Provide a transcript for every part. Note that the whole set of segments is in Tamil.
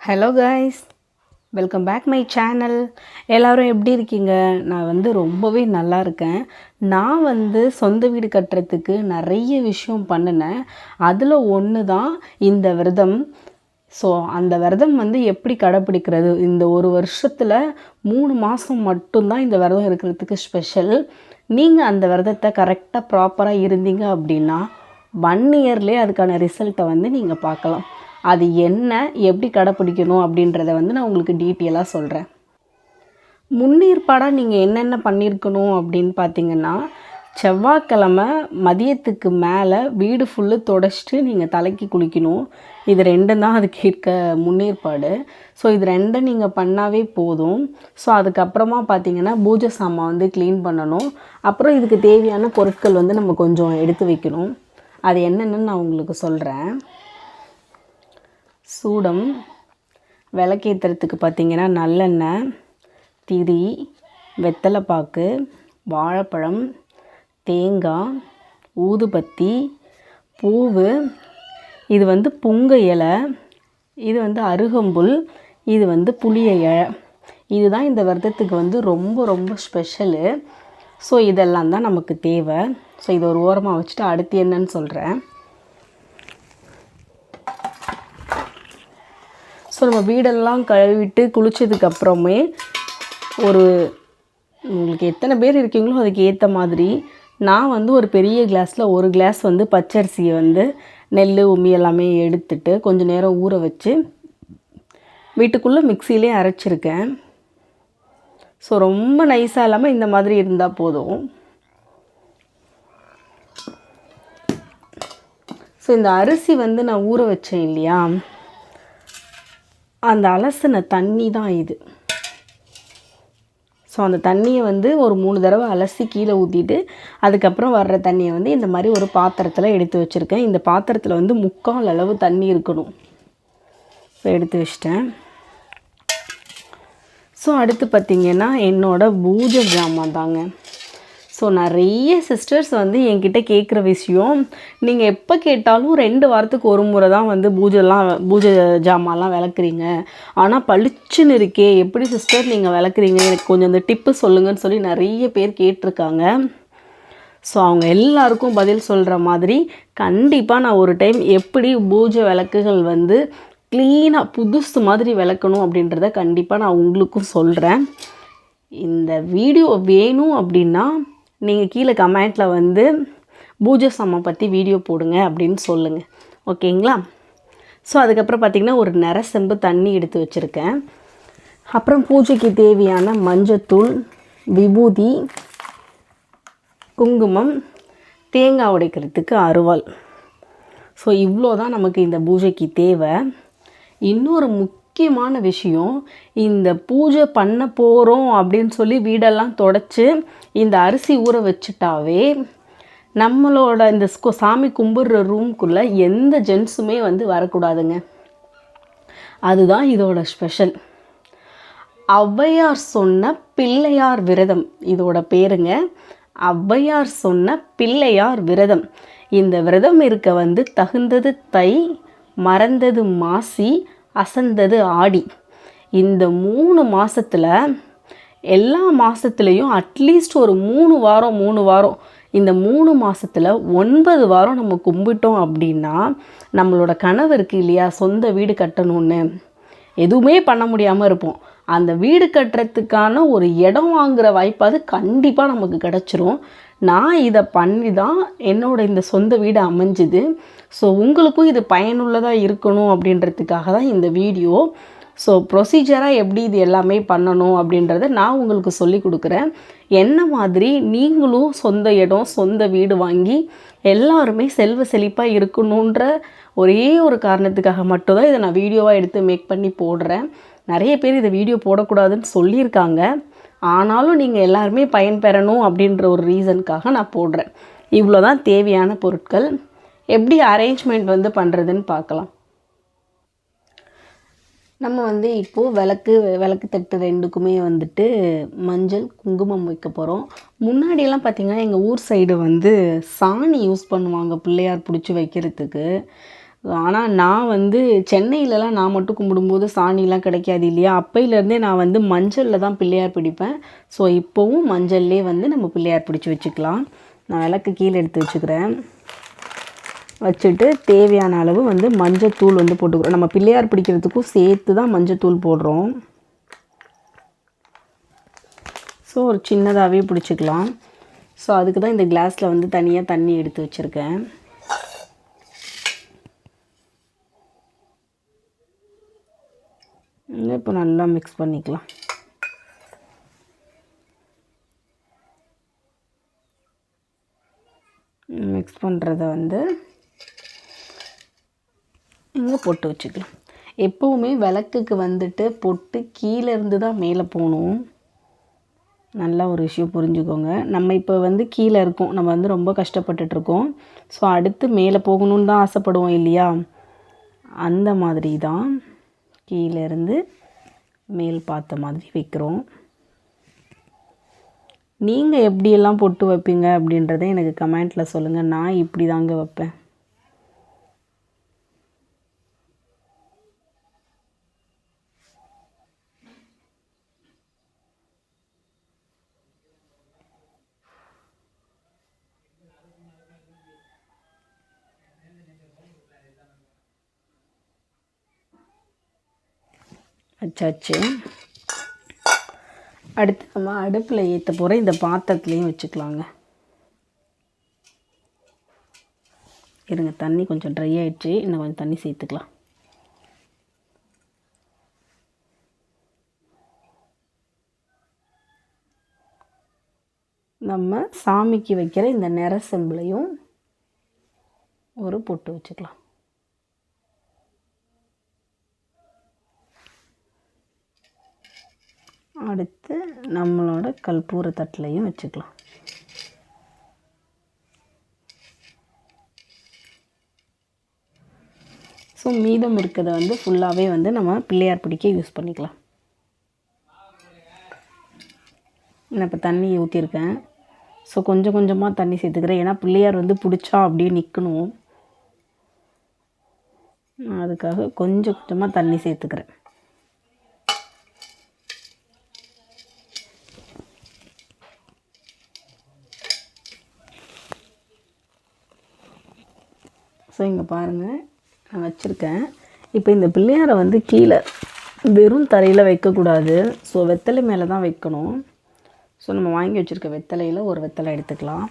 Hello guys welcome back my channel எல்லோரும் எப்படி இருக்கீங்க? நான் வந்து ரொம்பவே நல்லா இருக்கேன். நான் வந்து சொந்த வீடு கட்டுறதுக்கு நிறைய விஷயம் பண்ணினேன். அதில் ஒன்று தான் இந்த விரதம். ஸோ அந்த விரதம் வந்து எப்படி கடைப்பிடிக்கிறது இந்த ஒரு வருஷத்தில் மூணு மாதம் மட்டும்தான் இந்த விரதம் இருக்கிறதுக்கு ஸ்பெஷல் நீங்கள் அந்த விரதத்தை கரெக்டாக ப்ராப்பராக இருந்தீங்க அப்படின்னா ஒன் இயர்லேயே அதுக்கான ரிசல்ட்டை வந்து நீங்கள் பார்க்கலாம். அது என்ன எப்படி கடைப்பிடிக்கணும் அப்படின்றத வந்து நான் உங்களுக்கு டீட்டெயிலாக சொல்கிறேன் முன்னேற்பாடாக நீங்கள் என்னென்ன பண்ணியிருக்கணும் அப்படின்னு பார்த்தீங்கன்னா செவ்வாய்க்கிழமை மதியத்துக்கு மேலே வீடு ஃபுல்லு தொடச்சிட்டு நீங்கள் தலைக்கு குளிக்கணும். இது ரெண்டும் தான் அதுக்கு இருக்க முன்னேற்பாடு. ஸோ இது ரெண்டும் நீங்கள் பண்ணாவே போதும். ஸோ அதுக்கப்புறமா பார்த்தீங்கன்னா பூஜை சாமான் வந்து க்ளீன் பண்ணணும். அப்புறம் இதுக்கு தேவையான பொருட்கள் வந்து நம்ம கொஞ்சம் எடுத்து வைக்கணும். அது என்னென்னு நான் உங்களுக்கு சொல்கிறேன் சூடம் விளக்கேற்றுறதுக்கு பார்த்தீங்கன்னா நல்லெண்ணெய் திரி வெத்தலைப்பாக்கு வாழைப்பழம் தேங்காய் ஊதுபத்தி பூவு. இது வந்து புங்க இலை இது வந்து அருகம்புல் இது வந்து புளிய இலை. இதுதான் இந்த விரதத்துக்கு வந்து ரொம்ப ரொம்ப ஸ்பெஷலு. ஸோ இதெல்லாம் தான் நமக்கு தேவை. ஸோ இதை ஒரு ஓரமாக வச்சுட்டு அடுத்து என்னன்னு சொல்கிறேன் ஸோ நம்ம வீடெல்லாம் கழுவிட்டு குளித்ததுக்கப்புறமே ஒரு உங்களுக்கு எத்தனை பேர் இருக்கீங்களோ அதுக்கு ஏற்ற மாதிரி நான் வந்து ஒரு பெரிய கிளாஸில் ஒரு கிளாஸ் வந்து பச்சரிசியை வந்து நெல் உமி எல்லாமே எடுத்துட்டு கொஞ்சம் நேரம் ஊற வச்சு வீட்டுக்குள்ளே மிக்சிலே அரைச்சிருக்கேன். ஸோ ரொம்ப நைஸாக இல்லாமல் இந்த மாதிரி இருந்தால் போதும். ஸோ இந்த அரிசி வந்து நான் ஊற வச்சேன் இல்லையா? அந்த அலசின தண்ணி தான் இது. ஸோ அந்த தண்ணியை வந்து ஒரு மூணு தடவை அலசி கீழே ஊற்றிட்டு அதுக்கப்புறம் வர்ற தண்ணியை வந்து இந்த மாதிரி ஒரு பாத்திரத்தில் எடுத்து வச்சுருக்கேன். இந்த பாத்திரத்தில் வந்து முக்கால் அளவு தண்ணி இருக்கணும். ஸோ எடுத்து வச்சிட்டேன். ஸோ அடுத்து பார்த்திங்கன்னா என்னோடய பூஜை ஜாமான் தாங்க. ஸோ நிறைய சிஸ்டர்ஸ் வந்து என்கிட்ட கேட்குற விஷயம் நீங்கள் எப்போ கேட்டாலும் ரெண்டு வாரத்துக்கு ஒரு முறை தான் வந்து பூஜைலாம் பூஜை ஜாமான்லாம் விளக்குறீங்க. ஆனால் பளிச்சுன்னு இருக்கே எப்படி சிஸ்டர் நீங்கள் விளக்குறீங்க? எனக்கு கொஞ்சம் அந்த டிப்பு சொல்லுங்கன்னு சொல்லி நிறைய பேர் கேட்டிருக்காங்க. ஸோ அவங்க எல்லாருக்கும் பதில் சொல்கிற மாதிரி கண்டிப்பாக நான் ஒரு டைம் எப்படி பூஜை விளக்குகள் வந்து க்ளீனாக புதுசு மாதிரி விளக்கணும் அப்படின்றத கண்டிப்பாக நான் உங்களுக்கும் சொல்கிறேன் இந்த வீடியோ வேணும் அப்படின்னா நீங்கள் கீழே கமெண்ட்டில் வந்து பூஜை சாமான் பற்றி வீடியோ போடுங்க அப்படின்னு சொல்லுங்கள் ஓகேங்களா? ஸோ அதுக்கப்புறம் பார்த்திங்கன்னா ஒரு நிற செம்பு தண்ணி எடுத்து வச்சுருக்கேன். அப்புறம் பூஜைக்கு தேவையான மஞ்சத்தூள் விபூதி குங்குமம் தேங்காய் உடைக்கிறதுக்கு அருவாள். ஸோ இவ்வளோ தான் நமக்கு இந்த பூஜைக்கு தேவை. இன்னொரு முக்கியமான விஷயம் இந்த பூஜை பண்ண போகிறோம் அப்படின்னு சொல்லி வீடெல்லாம் தொடச்சி இந்த அரிசி ஊற வச்சுட்டாவே நம்மளோட இந்த சாமி கும்பிட்ற ரூம்குள்ளே எந்த ஜென்ஸுமே வந்து வரக்கூடாதுங்க. அதுதான் இதோட ஸ்பெஷல் ஔவையார் சொன்ன பிள்ளையார் விரதம் இதோட பேருங்க. ஔவையார் சொன்ன பிள்ளையார் விரதம். இந்த விரதம் இருக்க வந்து தகுந்தது தை மறந்தது மாசி அசந்தது ஆடி. இந்த மூணு மாதத்தில் எல்லா மாதத்துலேயும் அட்லீஸ்ட் ஒரு மூணு வாரம் மூணு வாரம் இந்த மூணு மாதத்தில் ஒன்பது வாரம் நம்ம கும்பிட்டோம் அப்படின்னா நம்மளோட கனவு இருக்குது இல்லையா? சொந்த வீடு கட்டணும்னு. எதுவுமே பண்ண முடியாமல் இருப்போம். அந்த வீடு கட்டுறதுக்கான ஒரு இடம் வாங்குகிற வாய்ப்பாவது கண்டிப்பாக நமக்கு கிடச்சிரும். நான் இதை பண்ணி தான் என்னோட இந்த சொந்த வீடு அமைஞ்சுது. ஸோ உங்களுக்கும் இது பயனுள்ளதாக இருக்கணும் அப்படின்றதுக்காக தான் இந்த வீடியோ. ஸோ ப்ரொசீஜராக எப்படி இது எல்லாமே பண்ணணும் அப்படின்றத நான் உங்களுக்கு சொல்லி கொடுக்குறேன். என்ன மாதிரி நீங்களும் சொந்த இடம் சொந்த வீடு வாங்கி எல்லாருமே செல்வ செழிப்பாக இருக்கணுன்ற ஒரே ஒரு காரணத்துக்காக மட்டும்தான் இதை நான் வீடியோவாக எடுத்து மேக் பண்ணி போடுறேன். நிறைய பேர் இதை வீடியோ போடக்கூடாதுன்னு சொல்லியிருக்காங்க. ஆனாலும் நீங்கள் எல்லாருமே பயன்பெறணும் அப்படின்ற ஒரு ரீசனுக்காக நான் போடுறேன். இவ்வளோ தான் தேவையான பொருட்கள். எப்படி அரேஞ்ச்மெண்ட் வந்து பண்ணுறதுன்னு பார்க்கலாம். நம்ம வந்து இப்போது விளக்கு விளக்கு தட்டு ரெண்டுக்குமே வந்துட்டு மஞ்சள் குங்குமம் வைக்க போகிறோம் முன்னாடியெல்லாம் பார்த்திங்கன்னா எங்கள் ஊர் சைடு வந்து சாணி யூஸ் பண்ணுவாங்க பிள்ளையார் பிடிச்சி வைக்கிறதுக்கு. ஆனால் நான் வந்து சென்னையிலலாம் நான் மட்டும் கும்பிடும்போது சாணிலாம் கிடைக்காது இல்லையா? அப்பையிலேருந்தே நான் வந்து மஞ்சளில் தான் பிள்ளையார் பிடிப்பேன். ஸோ இப்போவும் மஞ்சள்லே வந்து நம்ம பிள்ளையார் பிடிச்சி வச்சுக்கலாம். நான் விளக்கு கீழே எடுத்து வச்சுக்கிறேன். வச்சுட்டு தேவையான அளவு வந்து மஞ்சத்தூள் வந்து போட்டுக்கிறோம். நம்ம பிள்ளையார் பிடிக்கிறதுக்கும் சேர்த்து தான் மஞ்சத்தூள் போடுறோம். ஸோ ஒரு சின்னதாகவே பிடிச்சிக்கலாம். ஸோ அதுக்கு தான் இந்த கிளாஸில் வந்து தனியாக தண்ணி எடுத்து வச்சுருக்கேன். இப்போ நல்லா மிக்ஸ் பண்ணிக்கலாம். மிக்ஸ் பண்ணுறத வந்து இங்கே பொட்டு வச்சுக்கலாம். எப்போவுமே விளக்குக்கு வந்துட்டு பொட்டு கீழே இருந்து தான் மேலே போகணும். நல்லா ஒரு விஷயம் புரிஞ்சுக்கோங்க. நம்ம இப்போ வந்து கீழே இருக்கோம். நம்ம வந்து ரொம்ப கஷ்டப்பட்டுட்ருக்கோம் ஸோ அடுத்து மேலே போகணுன்னு தான் ஆசைப்படுவோம் இல்லையா? அந்த மாதிரி தான் கீழேருந்து மேல் பார்த்த மாதிரி வைக்கிறோம். நீங்கள் எப்படியெல்லாம் பொட்டு வைப்பீங்க அப்படின்றத எனக்கு கமெண்ட்டில் சொல்லுங்கள் நான் இப்படி தாங்க வைப்பேன். வச்சாச்சு. அடுத்து நம்ம அடுப்பில் ஏற்ற போகிற இந்த பாத்திரத்துலேயும் வச்சுக்கலாங்க. இருங்க தண்ணி கொஞ்சம் ட்ரை ஆகிடுச்சு இன்னும் கொஞ்சம் தண்ணி சேர்த்துக்கலாம். நம்ம சாமிக்கு வைக்கிற இந்த நிற செம்பிளையும் ஒரு பொட்டு வச்சுக்கலாம். அடுத்து நம்மளோட கற்பூர தட்டிலையும் வச்சுக்கலாம். ஸோ மீதம் இருக்கிறத வந்து ஃபுல்லாகவே வந்து நம்ம பிள்ளையார் பிடிக்க யூஸ் பண்ணிக்கலாம். நான் இப்போ தண்ணி ஊற்றிருக்கேன் ஸோ கொஞ்சம் கொஞ்சமாக தண்ணி சேர்த்துக்கிறேன். ஏன்னா பிள்ளையார் வந்து பிடிச்சா அப்படியே நிற்கணும் அதுக்காக கொஞ்சம் கொஞ்சமாக தண்ணி சேர்த்துக்கிறேன். ஸோ இங்கே பாருங்கள் நான் வச்சுருக்கேன். இப்போ இந்த பிள்ளையாரை வந்து கீழே வெறும் தரையில் வைக்கக்கூடாது. ஸோ வெத்தலை மேலே தான் வைக்கணும். ஸோ நம்ம வாங்கி வச்சுருக்க வெத்தலையில் ஒரு வெத்தலை எடுத்துக்கலாம்.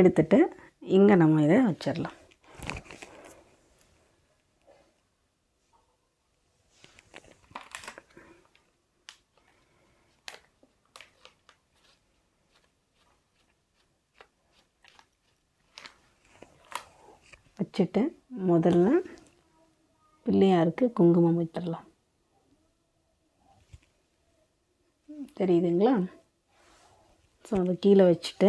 எடுத்துட்டு இங்கே நம்ம இதை வச்சிடலாம் வச்சுட்டு முதல்ல பிள்ளையாருக்கு குங்குமம் விட்டுடலாம் தெரியுதுங்களா? ஸோ அதை கீழே வச்சுட்டு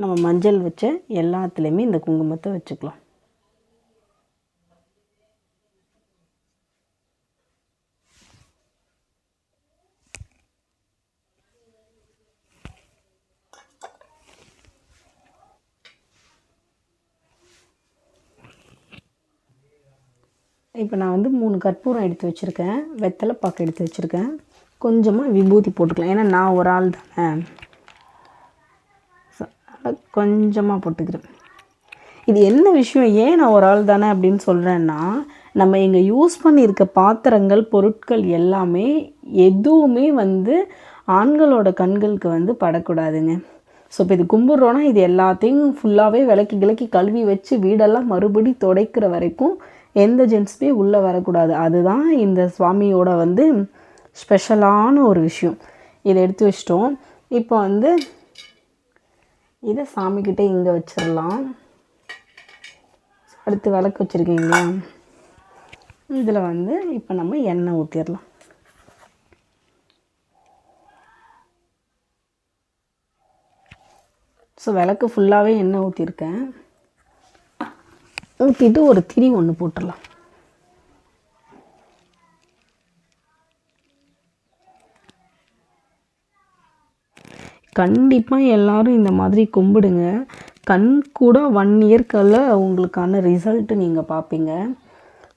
நம்ம மஞ்சள் வச்ச எல்லாத்துலேயுமே இந்த குங்குமத்தை வச்சுக்கலாம். இப்போ நான் வந்து மூணு கற்பூரம் எடுத்து வச்சுருக்கேன். வெத்தலை பாக்கு எடுத்து வச்சுருக்கேன். கொஞ்சமாக விபூதி போட்டுக்கலாம். ஏன்னா நான் ஒரு ஆள் தானே. கொஞ்சமாக போட்டுக்கிறேன். இது என்ன விஷயம்? ஏன் நான் ஒரு ஆள் தானே அப்படின்னு சொல்கிறேன்னா நம்ம இங்கே யூஸ் பண்ணியிருக்க பாத்திரங்கள் பொருட்கள் எல்லாமே எதுவுமே வந்து ஆண்களோட கண்களுக்கு வந்து படக்கூடாதுங்க. ஸோ இப்போ இது கும்பிட்றோன்னா இது எல்லாத்தையும் ஃபுல்லாகவே விளக்கி கிளக்கி கழுவி வச்சு வீடெல்லாம் மறுபடி துடைக்கிற வரைக்கும் எந்த ஜென்ஸுமே உள்ளே வரக்கூடாது. அதுதான் இந்த சுவாமியோட வந்து ஸ்பெஷலான ஒரு விஷயம். இதை எடுத்து வச்சிட்டோம். இப்போ வந்து இதை சாமிக்கிட்டே இங்கே வச்சிடலாம். அடுத்து விளக்கு வச்சுருக்கீங்களா இதில் வந்து இப்போ நம்ம எண்ணெய் ஊற்றிடலாம் ஸோ விளக்கு ஃபுல்லாகவே எண்ணெய் ஊற்றிருக்கேன் ஊற்றிட்டு ஒரு திரி ஒன்று போட்டுடலாம். கண்டிப்பாக எல்லோரும் இந்த மாதிரி கும்பிடுங்க. கண் கூட ஒன் இயர்க்கில் உங்களுக்கான ரிசல்ட்டு நீங்கள் பார்ப்பீங்க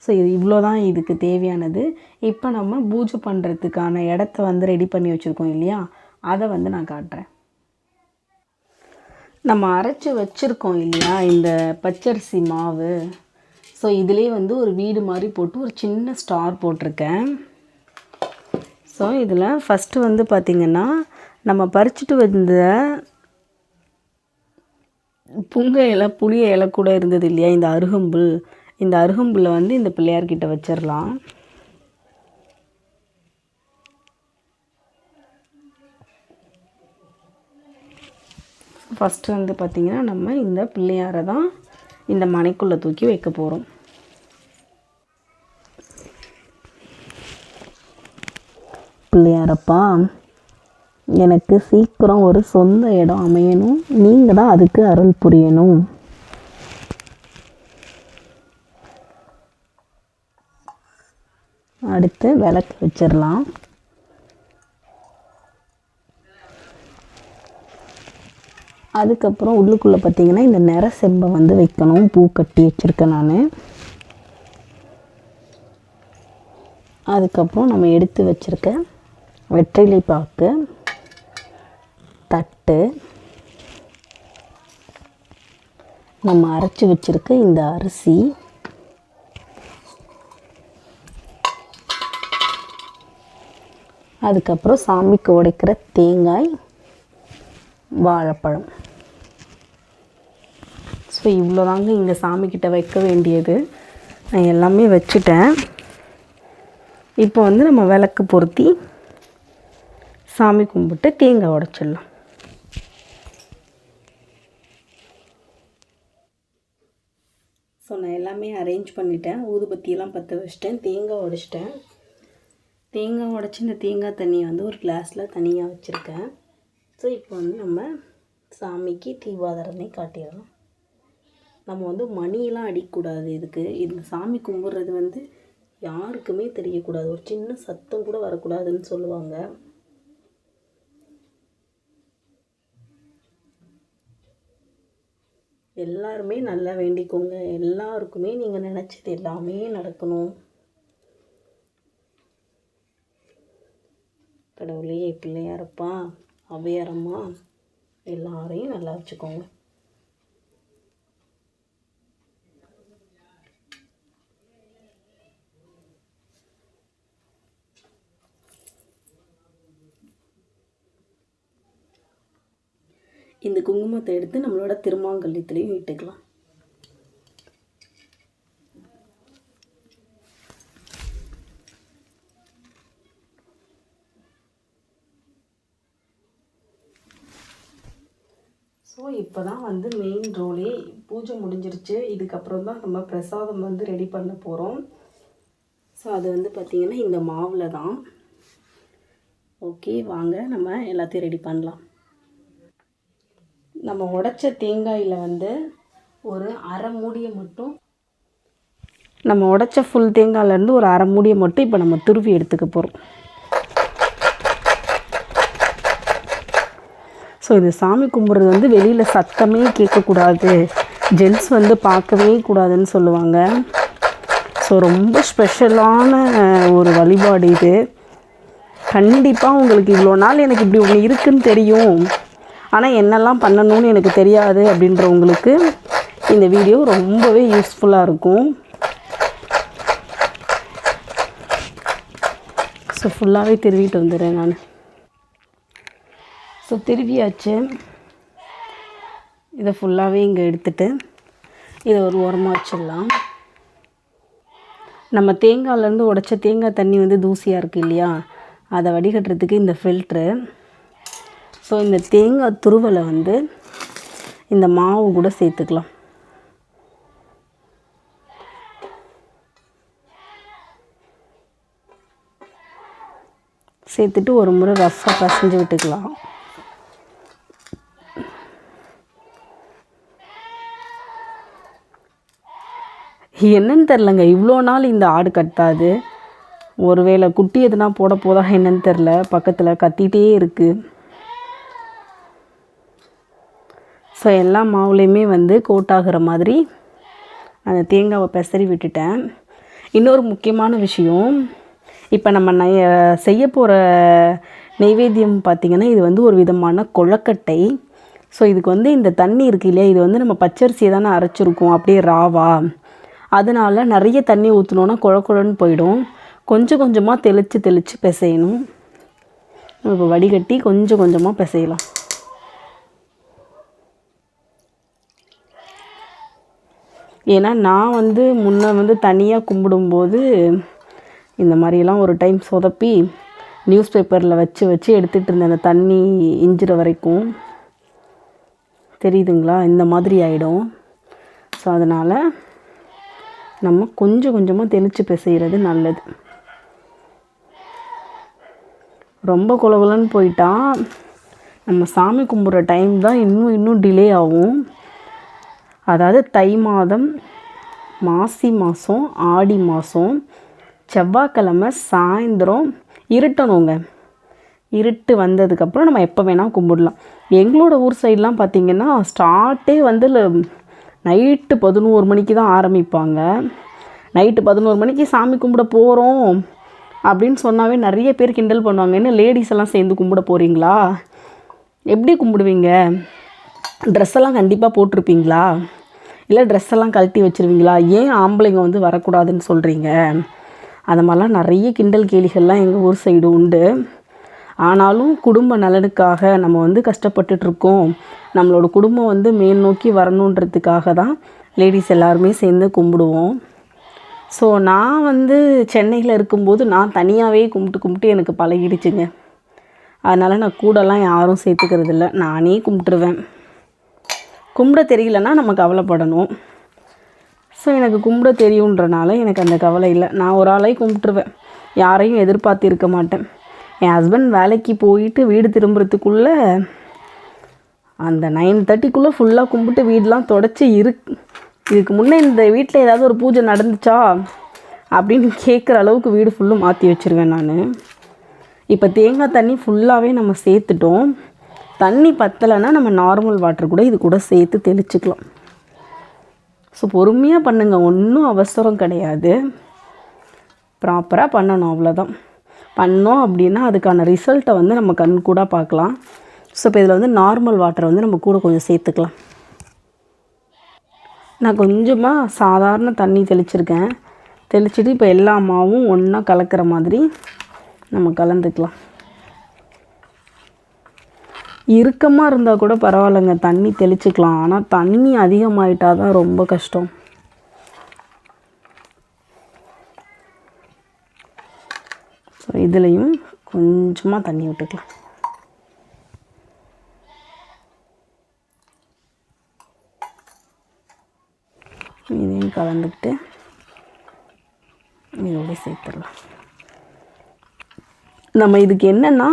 ஸோ இது இவ்வளோ தான் இதுக்கு தேவையானது. இப்போ நம்ம பூஜை பண்ணுறதுக்கான இடத்த வந்து ரெடி பண்ணி வச்சுருக்கோம் இல்லையா? அதை வந்து நான் காட்டுறேன். நம்ம அரைச்சி வச்சுருக்கோம் இல்லையா? இந்த பச்சரிசி மாவு. ஸோ இதிலே வந்து ஒரு வீடு மாதிரி போட்டு ஒரு சின்ன ஸ்டார் போட்டிருக்கேன். ஸோ இதில் ஃபஸ்ட்டு வந்து பார்த்திங்கன்னா நம்ம பறிச்சுட்டு வந்த புங்க இலை புளிய இலை கூட இருந்தது இல்லையா? இந்த அருகம்புல். இந்த அருகம்புல்லை வந்து இந்த பிள்ளையார்கிட்ட வச்சிடலாம் ஃபஸ்ட்டு வந்து பார்த்திங்கன்னா நம்ம இந்த பிள்ளையாரை தான் இந்த மனைக்குள்ளே தூக்கி வைக்க போகிறோம் பிள்ளையாரப்பா எனக்கு சீக்கிரம் ஒரு சொந்த இடம் அமையணும். நீங்கள் தான் அதுக்கு அருள் புரியணும். அடுத்து விளக்கு வச்சிடலாம். அதுக்கப்புறம் உள்ளுக்குள்ளே பார்த்தீங்கன்னா இந்த நிற செம்பை வந்து வைக்கணும். பூ கட்டி வச்சுருக்கேன் நான். அதுக்கப்புறம் நம்ம எடுத்து வச்சுருக்க வெற்றிலை பாக்கு தட்டு நம்ம அரைச்சி வச்சுருக்க இந்த அரிசி அதுக்கப்புறம் சாமிக்கு உடைக்கிற தேங்காய் வாழைப்பழம். ஸோ இவ்வளோ தாங்க இங்கே சாமிக்கிட்ட வைக்க வேண்டியது. நான் எல்லாமே வச்சுட்டேன். இப்போ வந்து நம்ம விளக்கு பொருத்தி சாமி கும்பிட்டு தேங்காய் உடச்சிடலாம். ஸோ நான் எல்லாமே அரேஞ்ச் பண்ணிட்டேன். ஊதுபத்தியெல்லாம் பற்ற வச்சிட்டேன். தேங்காய் உடச்சிட்டேன். தேங்காய் உடச்சி இந்த தேங்காய் தண்ணியை வந்து ஒரு கிளாஸில் தனியாக வச்சுருக்கேன். ஸோ இப்போ வந்து நம்ம சாமிக்கு தீபாதாரமே காட்டிடலாம். நம்ம வந்து மணியெலாம் அடிக்கக்கூடாது இதுக்கு இந்த சாமி கும்பிட்றது வந்து யாருக்குமே தெரியக்கூடாது. ஒரு சின்ன சத்தம் கூட வரக்கூடாதுன்னு சொல்லுவாங்க. எல்லாருமே நல்லா வேண்டிக்கோங்க. எல்லாருக்குமே நீங்கள் நினச்சது எல்லாமே நடக்கணும். கடவுளே பிள்ளையாரப்பா அவையாரம்மா எல்லாரையும் நல்லா வச்சுக்கோங்க. இந்த குங்குமத்தை எடுத்து நம்மளோட திருமாங்கல்யத்துலேயும் இட்டுக்கலாம். ஸோ இப்போ தான் வந்து மெயின் ரோலே பூஜை முடிஞ்சிருச்சு. இதுக்கப்புறம் தான் நம்ம பிரசாதம் வந்து ரெடி பண்ண போகிறோம் ஸோ அது வந்து பார்த்திங்கன்னா இந்த மாவில் தான் ஓகே வாங்க நம்ம எல்லாத்தையும் ரெடி பண்ணலாம். நம்ம உடைச்ச தேங்காயில் வந்து ஒரு அரை மூடியை மட்டும் நம்ம உடைச்ச ஃபுல் தேங்காயிலேருந்து ஒரு அரை மூடியை மட்டும் இப்போ நம்ம துருவி எடுத்துக்க போகிறோம் ஸோ இது சாமி கும்பிட்றது வந்து வெளியில் சத்தமே கேட்கக்கூடாது ஜென்ஸ் வந்து பார்க்கவே கூடாதுன்னு சொல்லுவாங்க. ஸோ ரொம்ப ஸ்பெஷலான ஒரு வழிபாடு இது. கண்டிப்பாக உங்களுக்கு இவ்வளோ நாள் எனக்கு இப்படி ஒன்று இருக்குதுன்னு தெரியும். ஆனால் என்னெல்லாம் பண்ணணும்னு எனக்கு தெரியாது அப்படின்றவங்களுக்கு இந்த வீடியோ ரொம்பவே யூஸ்ஃபுல்லாக இருக்கும். ஸோ ஃபுல்லாகவே திருவிட்டு வந்துடுறேன் நான். ஸோ திருவியாச்சு இதை ஃபுல்லாகவே இங்கே எடுத்துகிட்டு இதை ஒரு ஓரமாக வச்சிடலாம். நம்ம தேங்காயிலேருந்து உடச்ச தேங்காய் தண்ணி வந்து தூசியாக இருக்குது இல்லையா? அதை வடிகட்டுறதுக்கு இந்த ஃபில்ட்ரு ஸோ இந்த தேங்காய் துருவலை வந்து இந்த மாவு கூட சேர்த்துக்கலாம். சேர்த்துட்டு ஒரு முறை ரஃப்பாக பசைஞ்சு விட்டுக்கலாம். என்னன்னு தெரிலங்க இவ்வளோ நாள் இந்த ஆடு கட்டாது. ஒருவேளை குட்டி எதுனா போட போதா என்னன்னு தெரில பக்கத்தில் கத்திகிட்டே இருக்குது ஸோ எல்லா மாவுலேயுமே வந்து கோட் ஆகிற மாதிரி அந்த தேங்காவை பெசரி விட்டுட்டேன். இன்னொரு முக்கியமான விஷயம் இப்போ நம்ம நை செய்ய போகிற நெய்வேத்தியம் பார்த்திங்கன்னா இது வந்து ஒரு விதமான கொழக்கட்டை. ஸோ இதுக்கு வந்து இந்த தண்ணி இருக்கு இல்லையா இது வந்து நம்ம பச்சரிசியை தானே அரைச்சிருக்கோம் அப்படியே ராவா. அதனால நிறைய தண்ணி ஊற்றினோன்னா குழ குழன்னு போயிடும். கொஞ்சம் கொஞ்சமாக தெளித்து தெளித்து பிசையணும். இப்போ வடிகட்டி கொஞ்சம் கொஞ்சமாக பிசையலாம். ஏன்னா நான் வந்து முன்ன வந்து தனியாக கும்பிடும்போது இந்த மாதிரியெல்லாம் ஒரு டைம் சொதப்பி நியூஸ் பேப்பரில் வச்சு வச்சு எடுத்துகிட்டு இருந்தேன். அந்த தண்ணி இஞ்சிற வரைக்கும். தெரியுதுங்களா? இந்த மாதிரி ஆகிடும் ஸோ அதனால் நம்ம கொஞ்சம் கொஞ்சமாக தெளித்து பிசைகிறது நல்லது. ரொம்ப குலகுலன்னு போயிட்டால் நம்ம சாமி கும்பிட்ற டைம் தான் இன்னும் இன்னும் டிலே ஆகும். அதாவது தை மாதம் மாசி மாதம் ஆடி மாதம் செவ்வாய்க்கிழமை சாயந்தரம் இருட்டணுங்க. இருட்டு வந்ததுக்கப்புறம் நம்ம எப்போ வேணால் கும்பிடலாம். எங்களோட ஊர் சைட்லாம் பார்த்திங்கன்னா ஸ்டார்ட்டே வந்து நைட்டு பதினோரு மணிக்கு தான் ஆரம்பிப்பாங்க. நைட்டு பதினோரு மணிக்கு சாமி கும்பிட போகிறோம் அப்படின்னு சொன்னாவே நிறைய பேர் கிண்டல் பண்ணுவாங்க. என்ன லேடிஸ் எல்லாம் சேர்ந்து கும்பிட போகிறீங்களா எப்படி கும்பிடுவீங்க? ட்ரெஸ் எல்லாம் கண்டிப்பாக போட்டிருப்பீங்களா? இல்லை ட்ரெஸ் எல்லாம் கழட்டி வச்சுருவீங்களா? ஏன் ஆம்பளைங்க வந்து வரக்கூடாதுன்னு சொல்கிறீங்க அந்த மாதிரிலாம் நிறைய கிண்டல் கேலிகள்லாம் எங்கள் ஊர் சைடு உண்டு. ஆனாலும் குடும்ப நலனுக்காக நம்ம வந்து கஷ்டப்பட்டுட்ருக்கோம் நம்மளோட குடும்பம் வந்து மேல் நோக்கி வரணுன்றதுக்காக தான் லேடிஸ் எல்லாருமே சேர்ந்து கும்பிடுவோம். ஸோ நான் வந்து சென்னையில் இருக்கும்போது நான் தனியாகவே கும்பிட்டு கும்பிட்டு எனக்கு பழகிடுச்சுங்க. அதனால் நான் கூடலாம் யாரும் சேர்த்துக்கிறது இல்லை நானே கும்பிட்டுருவேன். கும்பிட தெரியலன்னா நம்ம கவலைப்படணும். ஸோ எனக்கு கும்பிட தெரியுன்றனால எனக்கு அந்த கவலை இல்லை. நான் ஒரு ஆளை கும்பிட்டுருவேன். யாரையும் எதிர்பார்த்து இருக்க மாட்டேன். என் ஹஸ்பண்ட் வேலைக்கு போயிட்டு வீடு திரும்புறதுக்குள்ளே அந்த நைன் தேர்ட்டிக்குள்ளே ஃபுல்லாக கும்பிட்டு வீடெலாம் தொடச்சி இரு இதுக்கு முன்னே இந்த வீட்டில் ஏதாவது ஒரு பூஜை நடந்துச்சா அப்படின்னு கேட்குற அளவுக்கு வீடு ஃபுல்லும் மாற்றி வச்சுருவேன் நான். இப்போ தேங்காய் தண்ணி ஃபுல்லாகவே நம்ம சேர்த்துட்டோம். தண்ணி பத்தலைன்னா நம்ம நார்மல் வாட்டர் கூட இது கூட சேர்த்து தெளிச்சுக்கலாம். ஸோ பொறுமையாக பண்ணுங்கள் ஒன்றும் அவசரம் கிடையாது. ப்ராப்பராக பண்ணணும் அவ்வளோதான் பண்ணோம் அப்படின்னா அதுக்கான ரிசல்ட்டை வந்து நம்ம கண் கூட பார்க்கலாம். ஸோ இப்போ இதில் வந்து நார்மல் வாட்டரை வந்து நம்ம கூட கொஞ்சம் சேர்த்துக்கலாம். நான் கொஞ்சமாக சாதாரண தண்ணி தெளிச்சிருக்கேன். தெளிச்சுட்டு இப்போ எல்லா மாவும் ஒன்றா கலக்கிற மாதிரி நம்ம கலந்துக்கலாம். இறுக்கமாக இருந்தால் கூட பரவாயில்லைங்க. தண்ணி தெளிச்சுக்கலாம். ஆனால் தண்ணி அதிகமாயிட்டா தான் ரொம்ப கஷ்டம். ஸோ இதுலேயும் கொஞ்சமாக தண்ணி விட்டுக்கலாம். இதையும் கலந்துக்கிட்டு இதோட சேர்த்துடலாம். நம்ம இதுக்கு என்னென்னா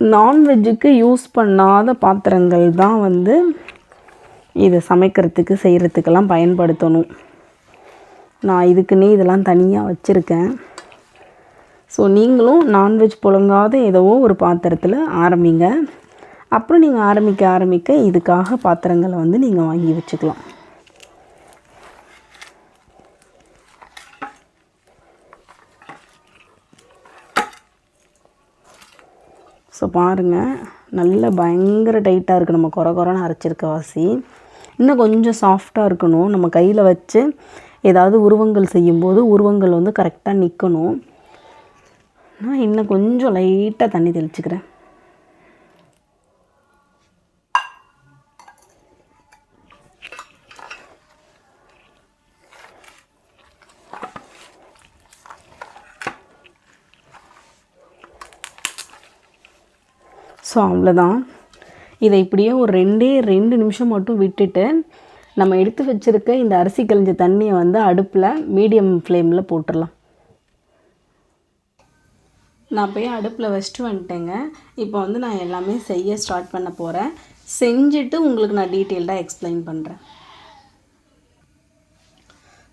நான்வெஜ்ஜுக்கு யூஸ் பண்ணாத பாத்திரங்கள் தான் வந்து இதை சமைக்கிறதுக்கு செய்கிறதுக்கெல்லாம் பயன்படுத்தணும். நான் இதுக்குன்னே இதெல்லாம் தனியாக வச்சுருக்கேன். ஸோ நீங்களும் நான்வெஜ் புழங்காத ஏதோ ஒரு பாத்திரத்தில் ஆரம்பிங்க. அப்புறம் நீங்கள் ஆரம்பிக்க ஆரம்பிக்க இதுக்காக பாத்திரங்களை வந்து நீங்கள் வாங்கி வச்சுக்கலாம். ஸோ பாருங்கள் நல்ல பயங்கர டைட்டாக இருக்குது நம்ம குறை குறைன்னு அரைச்சிருக்க வாசி. இன்னும் கொஞ்சம் சாஃப்டாக இருக்கணும். நம்ம கையில் வச்சு ஏதாவது உருவங்கள் செய்யும்போது உருவங்கள் வந்து கரெக்டாக நிற்கணும் நான் இன்னும் கொஞ்சம் லைட்டாக தண்ணி தெளிச்சுக்கிறேன். ஸோ அவ்வளோதான் இதை இப்படியே ஒரு ரெண்டே ரெண்டு நிமிஷம் மட்டும் விட்டுட்டு நம்ம எடுத்து வச்சுருக்க இந்த அரிசி கழிஞ்ச தண்ணியை வந்து அடுப்பில் மீடியம் ஃப்ளேமில் போட்டுடலாம் நான் போய் அடுப்பில் வச்சுட்டு வந்துட்டேங்க. இப்போ வந்து நான் எல்லாமே செய்ய ஸ்டார்ட் பண்ண போகிறேன் செஞ்சுட்டு உங்களுக்கு நான் டீட்டெயில்டாக எக்ஸ்பிளைன் பண்ணுறேன்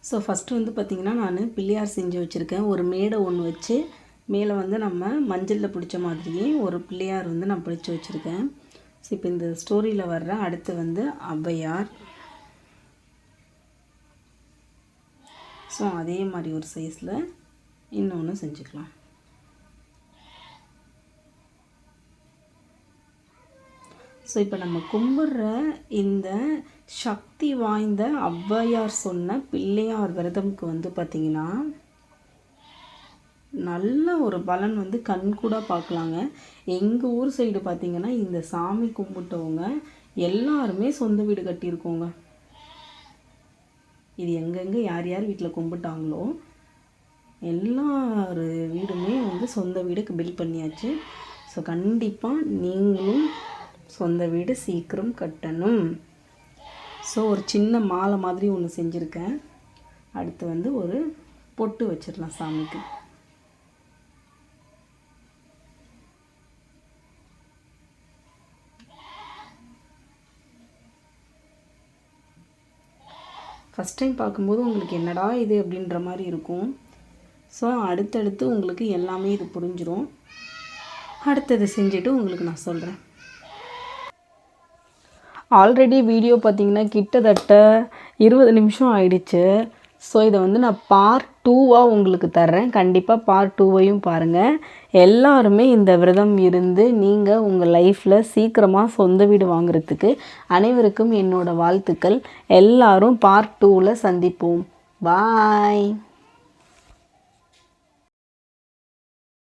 ஸோ ஃபஸ்ட்டு வந்து பார்த்திங்கன்னா நான் பிள்ளையார் செஞ்சு வச்சுருக்கேன். ஒரு மேடை ஒன்று வச்சு மேலே வந்து நம்ம மஞ்சளில் பிடிச்ச மாதிரியே ஒரு பிள்ளையார் வந்து நான் பிடிச்சி வச்சுருக்கேன். ஸோ இப்போ இந்த ஸ்டோரியில் வர்ற அடுத்து வந்து ஔவையார். ஸோ அதே மாதிரி ஒரு சைஸில் இன்னொன்று செஞ்சுக்கலாம். ஸோ இப்போ நம்ம கும்பிட்ற இந்த சக்தி வாய்ந்த ஔவையார் சொன்ன பிள்ளையார் விரதம்க்கு வந்து பார்த்திங்கன்னா நல்ல ஒரு பலன் வந்து கண் கூட பார்க்கலாங்க. எங்கள் ஊர் சைடு பார்த்திங்கன்னா இந்த சாமி கும்பிட்டவங்க எல்லாருமே சொந்த வீடு கட்டியிருக்கோங்க. இது எங்கெங்கே யார் யார் வீட்டில் கும்பிட்டாங்களோ எல்லார் வீடுமே வந்து சொந்த வீடுக்கு பில் பண்ணியாச்சு. ஸோ கண்டிப்பாக நீங்களும் சொந்த வீடு சீக்கிரம் கட்டணும். ஸோ ஒரு சின்ன மாலை மாதிரி ஒன்று செஞ்சுருக்கேன். அடுத்து வந்து ஒரு பொட்டு வச்சிடலாம் சாமிக்கு. ஃபஸ்ட் டைம் பார்க்கும்போது உங்களுக்கு என்னடா இது அப்படின்ற மாதிரி இருக்கும். ஸோ அடுத்தடுத்து உங்களுக்கு எல்லாமே இது புரிஞ்சிடும் அடுத்தது செஞ்சுட்டு உங்களுக்கு நான் சொல்கிறேன் ஆல்ரெடி வீடியோ பார்த்தீங்கன்னா கிட்டத்தட்ட இருபது நிமிஷம் ஆயிடுச்சு. ஸோ இதை வந்து நான் பார்ட் டூவாக உங்களுக்கு தர்றேன். கண்டிப்பாக பார்ட் டூவையும் பாருங்கள் எல்லாருமே இந்த விரதம் இருந்து நீங்கள் உங்கள் லைஃப்பில் சீக்கிரமாக சொந்த வீடு வாங்குறதுக்கு அனைவருக்கும் என்னோடய வாழ்த்துக்கள். எல்லாரும் பார்ட் டூவில் சந்திப்போம். பாய்